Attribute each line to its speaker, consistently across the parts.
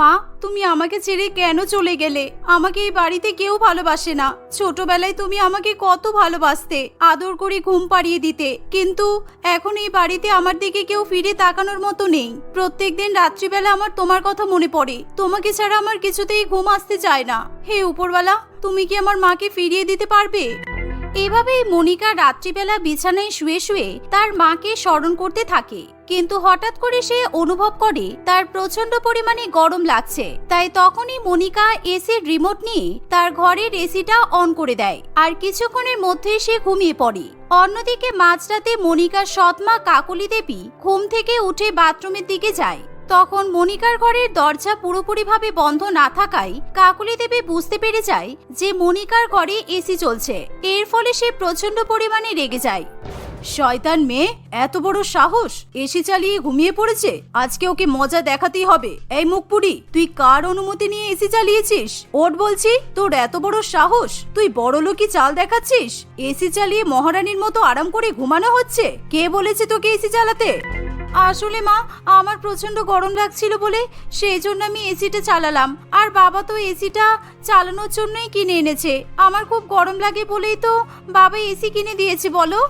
Speaker 1: মা, তুমি আমাকে ছেড়ে কেন চলে গেলে? আমাকে এই বাড়িতে কেউ ভালোবাসে না। ছোটবেলায় তুমি আমাকে কত ভালোবাসতে, আদর করে ঘুম পাড়িয়ে দিতে। কিন্তু এখন এই বাড়িতে আমার দিকে কেউ ফিরে তাকানোর মতো নেই। প্রত্যেকদিন রাত্রিবেলা আমার তোমার কথা মনে পড়ে। তোমাকে ছাড়া আমার কিছুতেই ঘুম আসতে চায় না। হে উপরওয়ালা, তুমি কি আমার মাকে ফিরিয়ে দিতে পারবে? এভাবেই মনিকা রাত্রিবেলা বিছানায় শুয়ে শুয়ে তার মাকে স্মরণ করতে থাকে। কিন্তু হঠাৎ করে সে অনুভব করে, তার প্রচণ্ড পরিমাণে গরম লাগছে। তাই তখনই মনিকা এসির রিমোট নিয়ে তার ঘরের এসিটা অন করে দেয় আর কিছুক্ষণের মধ্যে সে ঘুমিয়ে পড়ে। অন্যদিকে মাঝরাতে মনিকার সৎমা কাকলি দেবী ঘুম থেকে উঠে বাথরুমের দিকে যায়। তখন মনিকার ঘরের দরজা পুরোপুরিভাবে বন্ধ না থাকায় কাকুলি দেবী বুঝতে পেরে যায় যে মনিকার ঘরে এসি চলছে। এর ফলে সে প্রচণ্ড পরিমাণে রেগে যায়। শয়তান মেয়ে, এত বড় সাহস? এসি চালিয়ে ঘুমিয়ে পড়েছে? আজকে ওকে মজা দেখাতেই হবে। এই মুখপুরি, তুই কার অনুমতি নিয়ে এসি চালিয়েছিস? ওট বলছি, তোর এত বড় সাহস? তুই বড় লোকই চাল দেখাচ্ছিস? এসি চালিয়ে মহারানীর মতো আরাম করে ঘুমানো হচ্ছে? কে বলেছে তোকে এসি চালাতে? আসলে মা, আমার প্রচণ্ড গরম লাগছিল বলে সেই জন্য আমি এসিটা চালালাম। আর বাবা তো এসিটা চালানোর জন্যই কিনে এনেছে। আমার খুব গরম লাগে বলেই তো বাবা এসি কিনে দিয়েছে, বলো।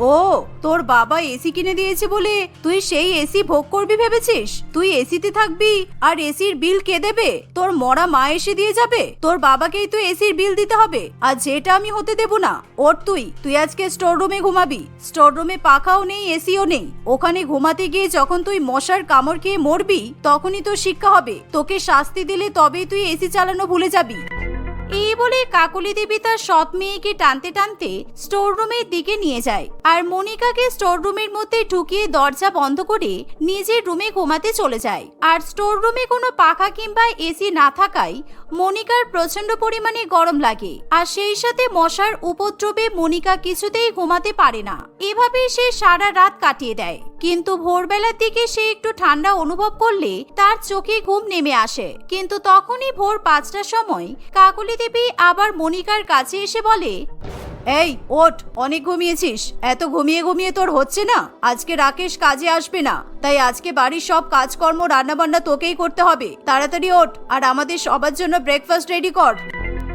Speaker 1: ও, তোর বাবা এসি কিনে দিয়েছে বলে তুই সেই এসি ভোগ করবি ভেবেছিস? তুই এসিতে থাকবি আর এসির বিল কে দেবে? তোর মরা মা এসে দিয়ে যাবে? তোর বাবাকেই তো এসির বিল দিতে হবে। আর যেটা আমি হতে দেব না, ওর তুই। তুই আজকে স্টোর রুমে ঘুমাবি। স্টোর রুমে পাখাও নেই, এসিও নেই। ওখানে ঘুমাতে গিয়ে যখন তুই মশার কামড় খেয়ে মরবি, তখনই তোর শিক্ষা হবে। তোকে শাস্তি দিলে তবেই তুই এসি চালানো ভুলে যাবি। এই বলে কাকলি দেবী তার সৎ মেয়েকে টানতে টানতে স্টোর রুমের দিকে নিয়ে যায় আর মনিকাকে স্টোর রুমের মধ্যে ঢুকিয়ে দরজা বন্ধ করে নিজের রুমে ঘুমাতে চলে যায়। আর স্টোর রুমে কোনো পাখা কিংবা এসি না থাকায় মনিকার প্রচণ্ড পরিমাণে গরম লাগে, আর সেই সাথে মশার উপদ্রবে মনিকা কিছুতেই ঘুমাতে পারে না। এভাবেই সে সারা রাত কাটিয়ে দেয়। কিন্তু ভোরবেলার দিকে সে একটু ঠান্ডা অনুভব করলে তার চোখে ঘুম নেমে আসে। কিন্তু তখনই ভোর পাঁচটার সময় কাকলি দেবী আবার মনিকার কাছে এসে বলে এই, ওঠ, অনেক ঘুমিয়েছিস। এত ঘুমিয়ে ঘুমিয়ে তোর হচ্ছে না। আজকে রাকেশ কাজে আসবে না। তাই আজকে বাড়ির সব কাজকর্ম, রান্নাবান্না তোকেই করতে হবে। তাড়াতাড়ি ওঠ, আর আমাদের সবার জন্য ব্রেকফাস্ট রেডি কর।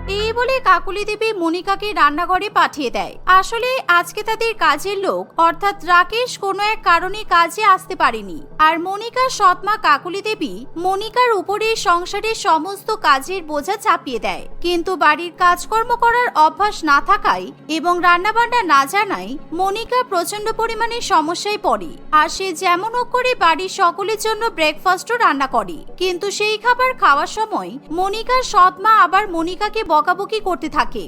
Speaker 1: এই বলে কাকুলি দেবী মনিকাকে রান্নাঘরে পাঠিয়ে দেয়। আসলে আজকে তাদের কাজের লোক, অর্থাৎ রাকেশ কোনো এক কারণে কাজে আসতে পারেনি। আর মনিকার সৎমা, কাকুলি দেবী মনিকার উপরে সংসারের সমস্ত কাজের বোঝা চাপিয়ে দেয়। কিন্তু বাড়ির কাজকর্ম করার অভ্যাস না থাকায় এবং রান্নাবান্না না জানায় মনিকা প্রচণ্ড পরিমাণে সমস্যায় পড়ে। আর সে যেমন হোক করে বাড়ির সকলের জন্য ব্রেকফাস্টও রান্না করে। কিন্তু সেই খাবার খাওয়ার সময় মনিকার সৎমা আবার মনিকাকে বকাবকি করতে থাকে।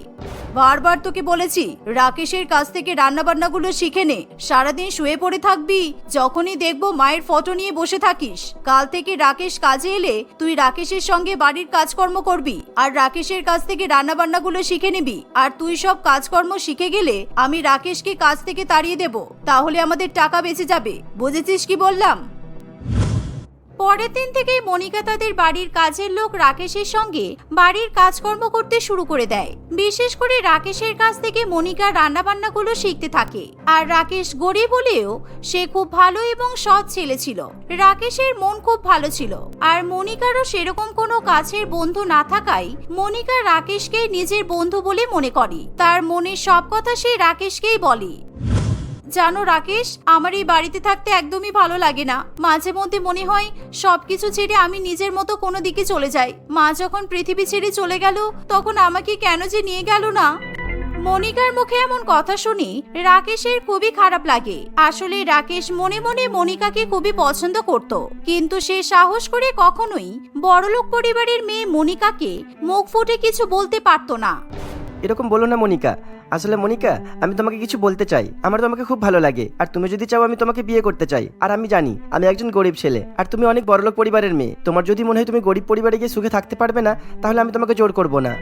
Speaker 1: বারবার তোকে বলেছি, রাকেশের কাছ থেকে রান্না বান্নাগুলো শিখে নে। সারাদিন শুয়ে পড়ে থাকবি, যখনই দেখব মায়ের ফটো নিয়ে বসে থাকিস। কাল থেকে রাকেশ কাজে এলে তুই রাকেশের সঙ্গে বাড়ির কাজকর্ম করবি, আর রাকেশের কাছ থেকে রান্না বান্নাগুলো শিখে নিবি। আর তুই সব কাজকর্ম শিখে গেলে আমি রাকেশকে কাজ থেকে তাড়িয়ে দেব। তাহলে আমাদের টাকা বেঁচে যাবে। বুঝেছিস কি বললাম? পরের দিন থেকেই মনিকা তাদের বাড়ির কাজের লোক রাকেশের সঙ্গে বাড়ির কাজকর্ম করতে শুরু করে দেয়। বিশেষ করে রাকেশের কাছ থেকে মনিকা রান্নাবান্নাগুলো শিখতে থাকে। আর রাকেশ গরিব হলেও সে খুব ভালো এবং সৎ ছেলে ছিল। রাকেশের মন খুব ভালো ছিল। আর মনিকারও সেরকম কোনো কাছের বন্ধু না থাকায় মনিকা রাকেশকে নিজের বন্ধু বলে মনে করে। তার মনের সব কথা সে রাকেশকেই বলে। জানো রাকেশ, আমার এই বাড়িতে থাকতে একদমই ভালো লাগে না। মাঝে মধ্যে মনে হয় সবকিছু ছেড়ে আমি নিজের মতো কোনো দিকে চলে যাই। মা যখন পৃথিবী ছেড়ে চলে গেল, তখন আমাকে কেন যে নিয়ে গেল না? মনিকার মুখে এমন কথা শুনি রাকেশের খুবই খারাপ লাগে। আসলে রাকেশ মনে মনে মনিকাকে খুবই পছন্দ করত। কিন্তু সে সাহস করে কখনোই বড়লোক পরিবারের মেয়ে মনিকাকে মুখ ফুটে কিছু বলতে পারতো না।
Speaker 2: এরকম বলো না মনিকা আসলে মনিকা, আমি তোমাকে কিছু বলতে চাই। আমার তোমাকে খুব ভালো লাগে। আর তুমি যদি চাও আমি তোমাকে বিয়ে করতে চাই। আর আমি জানি, আমি একজন গরিব ছেলে। আর তুমি অনেক বড়লোক পরিবারের মেয়ে। তোমার যদি মনে হয় তুমি গরিব পরিবারে গিয়ে সুখে থাকতে পারবে না, তাহলে আমি তোমাকে জোর করব না।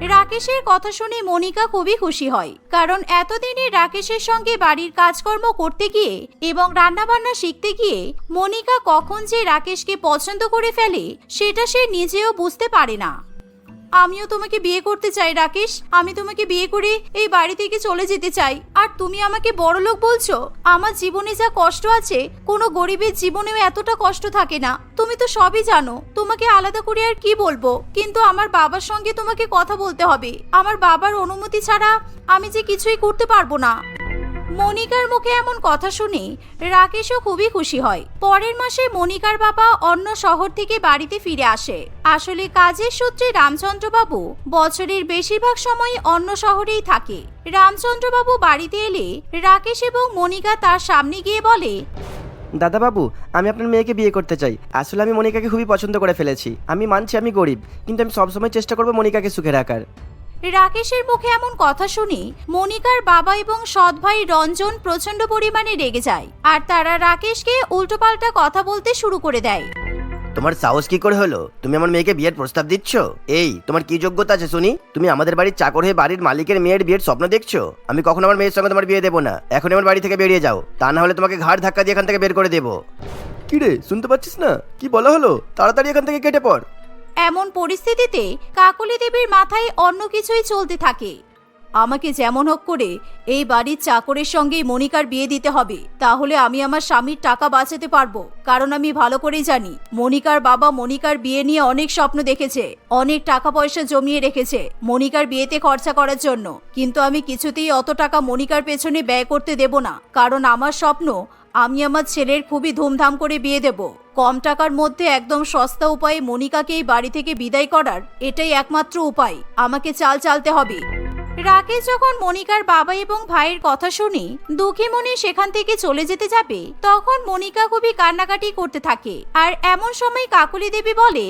Speaker 1: রাকেশের কথা শুনে মনিকা খুবই খুশি হয়। কারণ এতদিনে রাকেশের সঙ্গে বাড়ির কাজকর্ম করতে গিয়ে এবং রান্নাবান্না শিখতে গিয়ে মনিকা কখন যে রাকেশকে পছন্দ করে ফেলে, সেটা সে নিজেও বুঝতে পারে না। আমিও তোমাকে বিয়ে করতে চাই, রাকেশ। আমি তোমাকে বিয়ে করে এই বাড়ি থেকে চলে যেতে চাই। আর তুমি আমাকে বড় লোক বলছো? আমার জীবনে যা কষ্ট আছে, কোনো গরিবের জীবনেও এতটা কষ্ট থাকে না। তুমি তো সবই জানো, তোমাকে আলাদা করে আর কি বলব? কিন্তু আমার বাবার সঙ্গে তোমাকে কথা বলতে হবে। আমার বাবার অনুমতি ছাড়া আমি যে কিছুই করতে পারব না। মনিকার মুখে এমন কথা শুনে রাকেশও খুবই খুশি হয়। পরের মাসে মনিকার বাবা অন্য শহর থেকে বাড়িতে ফিরে আসে। আসলে কাজের সূত্রে রামচন্দ্রবাবু বছরের বেশিরভাগ সময় অন্য শহরেই থাকে। রামচন্দ্রবাবু বাড়িতে এলে রাকেশ এবং মনিকা তার সামনে গিয়ে বলে,
Speaker 2: দাদাবাবু, আমি আপনার মেয়েকে বিয়ে করতে চাই। আসলে আমি মনিকাকে খুবই পছন্দ করে ফেলেছি। আমি মানছি আমি গরিব, কিন্তু আমি সবসময় চেষ্টা করব মনিকাকে সুখে রাখার।
Speaker 1: রাকেশের মুখে এমন কথা শুনে মনিকার বাবা এবং সৎ ভাই রঞ্জন প্রচণ্ড পরিমাণে রেগে যায় আর তারা রাকেশকে উল্টোপাল্টা কথা বলতে শুরু করে দেয়।
Speaker 2: তোমার সাহস কি করে হলো? তুমি আমার মেয়েকে বিয়ের প্রস্তাব দিচ্ছ? এই তোমার কি যোগ্যতা আছে শুনি? তুমি আমাদের বাড়ির চাকর হয়ে বাড়ির মালিকের মেয়ের বিয়ের স্বপ্ন দেখছ? আমি কখনো আমার মেয়ের সঙ্গে তোমার বিয়ে দেবো না। এখন আমার বাড়ি থেকে বেরিয়ে যাও। তা না হলে তোমাকে ঘাড় ধাক্কা দিয়ে এখান থেকে বের করে দেবো। কি রে শুনতে পাচ্ছিস না? কি বলা হলো? তাড়াতাড়ি এখান থেকে কেটে পড়।
Speaker 1: এমন পরিস্থিতিতে কাকলি দেবীর মাথায় অন্য কিছুই চলতে থাকে। আমাকে যেমন হোক করে এই বাড়ির চাকরের সঙ্গে মনিকার বিয়ে দিতে হবে। তাহলে আমি আমার স্বামীর টাকা বাঁচাতে পারব। কারণ আমি ভালো করেই জানি, মনিকার বাবা মনিকার বিয়ে নিয়ে অনেক স্বপ্ন দেখেছে, অনেক টাকা পয়সা জমিয়ে রেখেছে মনিকার বিয়েতে খরচা করার জন্য। কিন্তু আমি কিছুতেই অত টাকা মনিকার পেছনে ব্যয় করতে দেব না। কারণ আমার স্বপ্ন, আমি আমার ছেলের খুবই ধুমধাম করে বিয়ে দেব। কম টাকার মধ্যে একদম সস্তা উপায়ে মনিকাকে এই বাড়ি থেকে বিদায় করার এটাই একমাত্র উপায়। আমাকে চাল চালতে হবে। রাকেশ যখন মনিকার বাবা এবং ভাইয়ের কথা শুনে দুঃখী মনে সেখান থেকে চলে যেতে যাবে, তখন মনিকা খুবই কান্নাকাটি করতে থাকে। আর এমন সময় কাকুলি দেবী বলে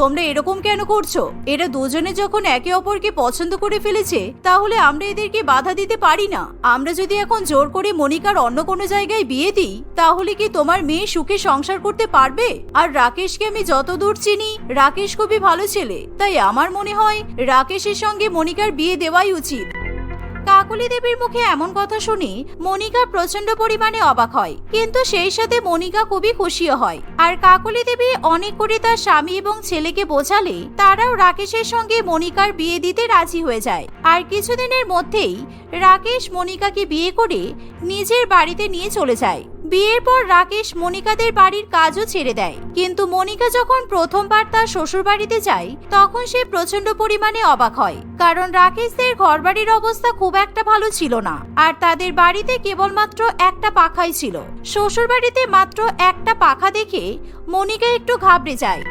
Speaker 1: তোমরা এরকম কেন করছ? এরা দুজনে যখন একে অপরকে পছন্দ করে ফেলেছে, তাহলে আমরা এদেরকে বাধা দিতে পারি না। আমরা যদি এখন জোর করে মনিকার অন্য কোনো জায়গায় বিয়ে দিই, তাহলে কি তোমার মেয়ে সুখে সংসার করতে পারবে? আর রাকেশকে আমি যতদূর চিনি, রাকেশ খুবই ভালো ছেলে, তাই আমার মনে হয় রাকেশের সঙ্গে মনিকার বিয়ে দেওয়াই উচিত। কাকুলি দেবীর মুখে এমন কথা শুনে মনিকা প্রচণ্ড পরিমাণে অবাক হয়। কিন্তু সেই সাথে মনিকা খুবই খুশিও হয়। আর কাকুলি দেবী অনেক করে তার স্বামী এবং ছেলেকে বোঝালে তারাও রাকেশের সঙ্গে মনিকার বিয়ে দিতে রাজি হয়ে যায়। আর কিছুদিনের মধ্যেই রাকেশ মনিকাকে বিয়ে করে নিজের বাড়িতে নিয়ে চলে যায়। বিয়ের পর রাকেশ মনিকাদের বাড়ির কাজও ছেড়ে দেয়। কিন্তু মনিকা যখন প্রথমবার তার শ্বশুর বাড়িতে যায়, তখন সে প্রচণ্ড পরিমাণে অবাক হয়। কারণ রাকেশদের ঘরবাড়ির অবস্থা খুব একটা ভালো ছিল না। আর তাদের বাড়িতে কেবলমাত্র একটা পাখাই ছিল। শ্বশুর বাড়িতে মাত্র একটা পাখা দেখে মনিকা একটু ঘাবড়ে যায়।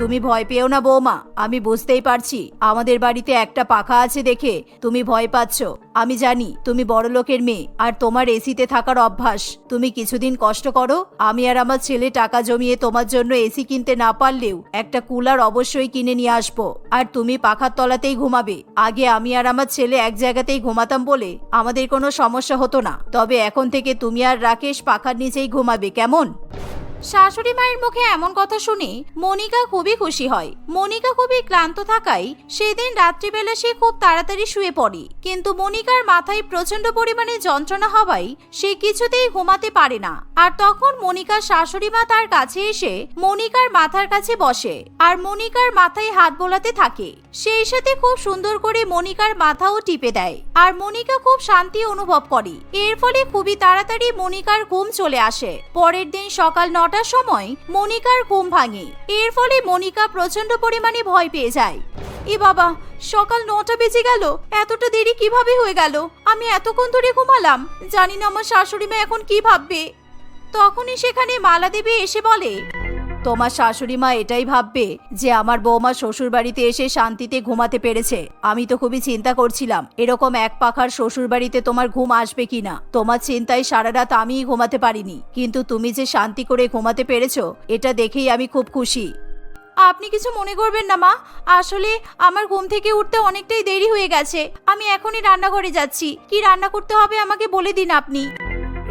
Speaker 1: তুমি ভয় পেও না, বৌমা। আমি বুঝতেই পারছি। আমাদের বাড়িতে একটা পাখা আছে দেখে তুমি ভয় পাচ্ছ। আমি জানি, তুমি বড় লোকের মেয়ে, আর তোমার এসিতে থাকার অভ্যাস। তুমি কিছুদিন কষ্ট করো, আমি আর আমার ছেলে টাকা জমিয়ে তোমার জন্য এসি কিনতে না পারলেও একটা কুলার অবশ্যই কিনে নিয়ে আসব। আর তুমি পাখার তলাতেই ঘুমাবে। আগে আমি আর আমার ছেলে এক জায়গাতেই ঘুমাতাম বলে আমাদের কোনো সমস্যা হতো না। তবে এখন থেকে তুমি আর রাকেশ পাখার নিচেই ঘুমাবে, কেমন? শাশুড়ি মায়ের মুখে এমন কথা শুনে মনিকা খুবই খুশি হয়। মনিকা খুবই ক্লান্ত থাকায় সেদিন রাত্রিবেলা সে খুব তাড়াতাড়ি শুয়ে পড়ে। কিন্তু মনিকার মাথায় প্রচণ্ড পরিমাণে যন্ত্রণা হওয়ায় সে কিছুতেই ঘুমাতে পারে না। আর তখন মনিকার শাশুড়ি মা তার কাছে এসে মনিকার মাথার কাছে বসে আর মনিকার মাথায় হাত বোলাতে থাকে। সেই সাথে খুব সুন্দর করে মনিকার মাথাও টিপে দেয় আর মনিকা খুব শান্তি অনুভব করে। এর ফলে খুবই তাড়াতাড়ি মনিকার ঘুম চলে আসে। পরের দিন সকাল নটার সময় মনিকার ঘুম ভাঙে। এর ফলে মনিকা প্রচণ্ড পরিমাণে ভয় পেয়ে যায়। এ বাবা, সকাল নটা বেজে গেল। এতটা দেরি কীভাবে হয়ে গেল? আমি এতক্ষণ ধরে ঘুমালাম। জানি না আমার শাশুড়ি মা এখন কি ভাববে। তখনই সেখানে মালা দেবী এসে বলে তোমার শাশুড়ি মা এটাই ভাববে যে আমার বৌমা শ্বশুর বাড়িতে এসে শান্তিতে ঘুমাতে পেরেছে। আমি তো খুবই চিন্তা করছিলাম, এরকম এক পাখার শ্বশুর বাড়িতে তোমার ঘুম আসবে কিনা। তোমার চিন্তায় সারা রাত আমিই ঘুমাতে পারিনি। কিন্তু তুমি যে শান্তি করে ঘুমাতে পেরেছ, এটা দেখেই আমি খুব খুশি। আপনি কিছু মনে করবেন না, মা। আসলে আমার ঘুম থেকে উঠতে অনেকটাই দেরি হয়ে গেছে। আমি এখনই রান্নাঘরে যাচ্ছি। কি রান্না করতে হবে আমাকে বলে দিন আপনি।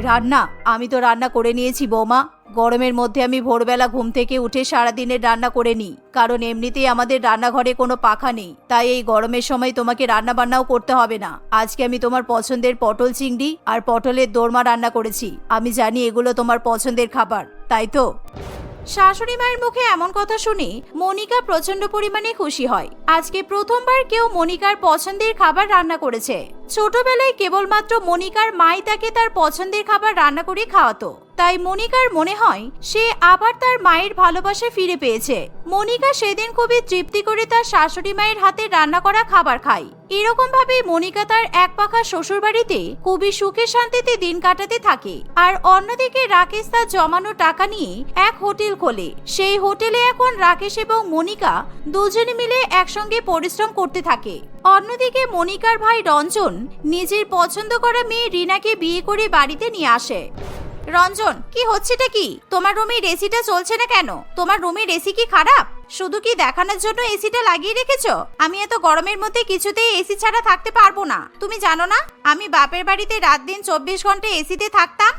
Speaker 1: রান্না? আমি তো রান্না করে নিয়েছি, বৌমা। গরমের মধ্যে আমি ভোরবেলা ঘুম থেকে উঠে সারাদিনের রান্না করে নিই, কারণ এমনিতেই আমাদের রান্নাঘরে কোনো পাখা নেই। তাই এই গরমের সময় তোমাকে রান্না বান্নাও করতে হবে না। আজকে আমি তোমার পছন্দের পটল চিংড়ি আর পটলের দোরমা রান্না করেছি। আমি জানি এগুলো তোমার পছন্দের খাবার, তাই তো? শাশুড়ি মায়ের মুখে এমন কথা শুনে মনিকা প্রচণ্ড পরিমাণে খুশি হয়। আজকে প্রথমবার কেউ মনিকার পছন্দের খাবার রান্না করেছে। ছোটবেলায় কেবলমাত্র মনিকার মাই তাকে তার পছন্দের খাবার রান্না করে খাওয়াতো। তাই মনিকার মনে হয় সে আবার তার মায়ের ভালোবাসা ফিরে পেয়েছে। মনিকা সেদিন খুবই তৃপ্তি করে তার শাশুড়ি মায়ের হাতে রান্না করা খাবার খায়। এরকম ভাবে মনিকা তার এক পাখা শ্বশুর বাড়িতে খুবই সুখে শান্তিতে দিন কাটাতে থাকে। আর অন্যদিকে রাকেশ তার জমানো টাকা নিয়ে এক হোটেল খোলে। সেই হোটেলে এখন রাকেশ এবং মনিকা দুজনে মিলে একসঙ্গে পরিশ্রম করতে থাকে। অন্যদিকে মনিকার ভাই রঞ্জন নিজের পছন্দ করা মেয়ে রিনাকে বিয়ে করে বাড়িতে নিয়ে আসে। রঞ্জন, কি হচ্ছেটা কি? তোমার রুমের এসিটা চলছে না কেন? তোমার রুমের এসি কি খারাপ? শুধু কি দেখানোর জন্য এসিটা লাগিয়ে রেখেছো? আমি এত গরমের মধ্যে কিছুতেই এসি ছাড়া থাকতে পারব না। তুমি জানো না, আমি বাপের বাড়িতে রাত দিন চব্বিশ ঘণ্টা এসিতে থাকতাম?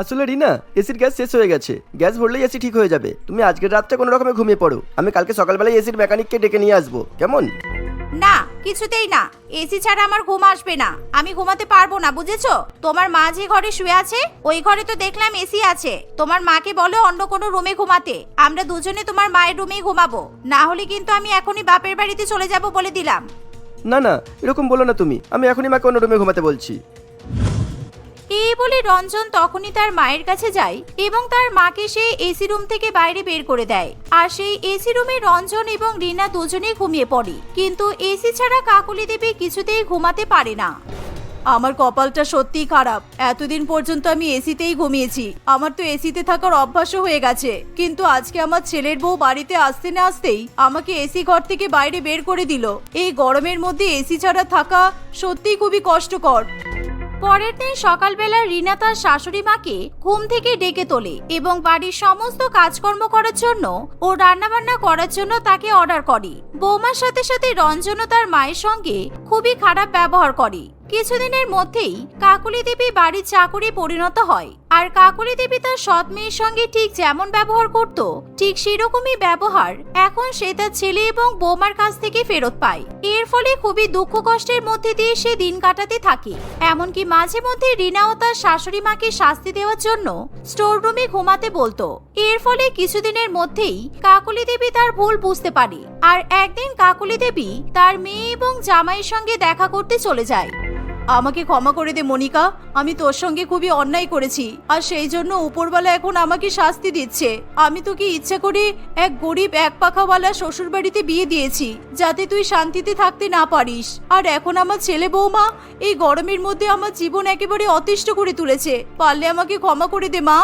Speaker 2: আসলে রিনা এসির গ্যাস শেষ হয়ে গেছে। গ্যাস ভরলেই এসি ঠিক হয়ে যাবে। তুমি আজকের রাতটা কোনো রকমে ঘুমিয়ে পড়ো। আমি কালকে সকালবেলায় এসির মেকানিককে ডেকে নিয়ে আসব। কেমন?
Speaker 1: কিছুতেই না। এসি ছাড়া আমার ঘুম আসবে না। আমি ঘুমাতে পারব না, বুঝেছ? তোমার মা যে ঘরে শুয়ে আছে, ওই ঘরে তো দেখলাম এসি আছে। তোমার মাকে বলো অন্য কোনো রুমে ঘুমাতে। আমরা দুজনে তোমার মায়ের রুমেই ঘুমাবো। না হলে কিন্তু আমি এখনই বাপের বাড়িতে চলে যাব বলে দিলাম।
Speaker 2: না না, এরকম বলো না তুমি। আমি এখনই মাকে অন্য রুমে ঘুমাতে বলছি।
Speaker 1: এই বলে রঞ্জন তখনই তার মায়ের কাছে যায় এবং তার মাকে সেই এসি রুম থেকে বাইরে বের করে দেয়। আর সেই এসি রুমে রঞ্জন এবং রিনা দুজনেই ঘুমিয়ে পড়ে। কিন্তু এসি ছাড়া কাকুলি দেবী কিছুতেই ঘুমাতে পারে না। আমার কপালটা সত্যিই খারাপ। এতদিন পর্যন্ত আমি এসিতেই ঘুমিয়েছি। আমার তো এসিতে থাকার অভ্যাসও হয়ে গেছে। কিন্তু আজকে আমার ছেলের বউ বাড়িতে আসতে না আসতেই আমাকে এসি ঘর থেকে বাইরে বের করে দিল। এই গরমের মধ্যে এসি ছাড়া থাকা সত্যিই খুবই কষ্টকর। পরের দিন সকালবেলা রিনা তার শাশুড়ি মাকে ঘুম থেকে ডেকে তোলে এবং বাড়ির সমস্ত কাজকর্ম করার জন্য ও রান্নাবান্না করার জন্য তাকে অর্ডার করে। বৌমার সাথে সাথে রঞ্জনও তার মায়ের সঙ্গে খুবই খারাপ ব্যবহার করে। কিছুদিনের মধ্যেই কাকুলি দেবী বাড়ির চাকরি পরিণত হয়। আর কাকুলি দেবী তার সৎ মেয়ের সঙ্গে ঠিক যেমন ব্যবহার করত, ঠিক সেরকমই ব্যবহার এখন সে তার ছেলে এবং বৌমার কাছ থেকে ফেরত পায়। এর ফলে খুবই দুঃখ কষ্টের মধ্যে দিয়ে সে দিন কাটাতে থাকে। এমনকি মাঝে মধ্যে রিনাও তার শাশুড়ি মাকে শাস্তি দেওয়ার জন্য স্টোর রুমে ঘুমাতে বলতো। এর ফলে কিছুদিনের মধ্যেই কাকুলি দেবী তার ভুল বুঝতে পারে। আর একদিন কাকুলি দেবী তার মেয়ে এবং জামাইয়ের সঙ্গে দেখা করতে চলে যায়। আমাকে ক্ষমা করে দে, মনিকা। আমি তোর সঙ্গে খুবই অন্যায় করেছি। আর সেই জন্য উপরওয়ালা এখন আমাকে শাস্তি দিচ্ছে। আমি তোকে ইচ্ছা করে এক গরিব এক পাখাওয়ালা শ্বশুর বাড়িতে বিয়ে দিয়েছি, যাতে তুই শান্তিতে থাকতে না পারিস। আর এখন আমার ছেলে বৌমা এই গরমের মধ্যে আমার জীবন একেবারে অতিষ্ঠ করে তুলেছে। পারলে আমাকে ক্ষমা করে দে, মা।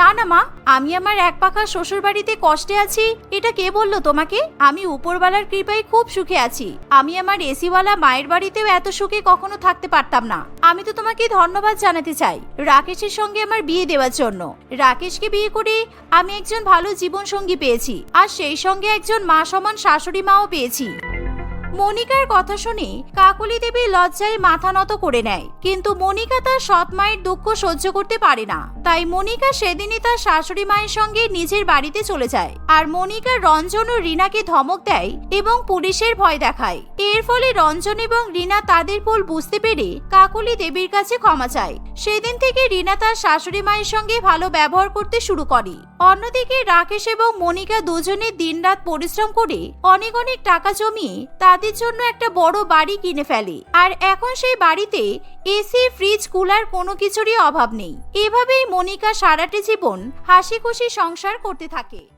Speaker 1: না না, মা, আমি আমার এক পাখা শ্বশুর বাড়িতে কষ্টে আছি, এটা কে বলল তোমাকে? আমি উপরওয়ালার কৃপায় খুব সুখে আছি। আমি আমার এসিওয়ালা মায়ের বাড়িতেও এত সুখে কখনো থাকতে পারতাম না। আমি তো তোমাকে ধন্যবাদ জানাতে চাই, রাকেশের সঙ্গে আমার বিয়ে দেওয়ার জন্য। রাকেশকে বিয়ে করে আমি একজন ভালো জীবন সঙ্গী পেয়েছি, আর সেই সঙ্গে একজন মা সমান শাশুড়ি মাও পেয়েছি। মনিকার কথা শুনে কাকলি দেবী লজ্জায় মাথা নত করে নেয়। কিন্তু মনিকা তার সৎ মায়ের দুঃখ সহ্য করতে পারে না। তাই মনিকা সেদিনই তার শাশুড়ি মায়ের সঙ্গে নিজের বাড়িতে চলে যায়। আর মনিকা রঞ্জন ও রিনাকে ধমক দেয় এবং পুলিশের ভয় দেখায়। এর ফলে রঞ্জন এবং রিনা তাদের ভুল বুঝতে পেরে কাকলি দেবীর কাছে ক্ষমা চায়। সেদিন থেকে রিনা তার শাশুড়ি মায়ের সঙ্গে ভালো ব্যবহার করতে শুরু করে। অন্যদিকে রাকেশ এবং মনিকা দুজনে দিনরাত পরিশ্রম করে অনেক অনেক টাকা জমিয়ে তাদের জন্য একটা বড় বাড়ি কিনে ফেলে। আর এখন সেই বাড়িতে এসি ফ্রিজ কুলার কোনো কিছুরই অভাব নেই। এভাবেই মনিকা সারাটি জীবন হাসি খুশি সংসার করতে থাকে।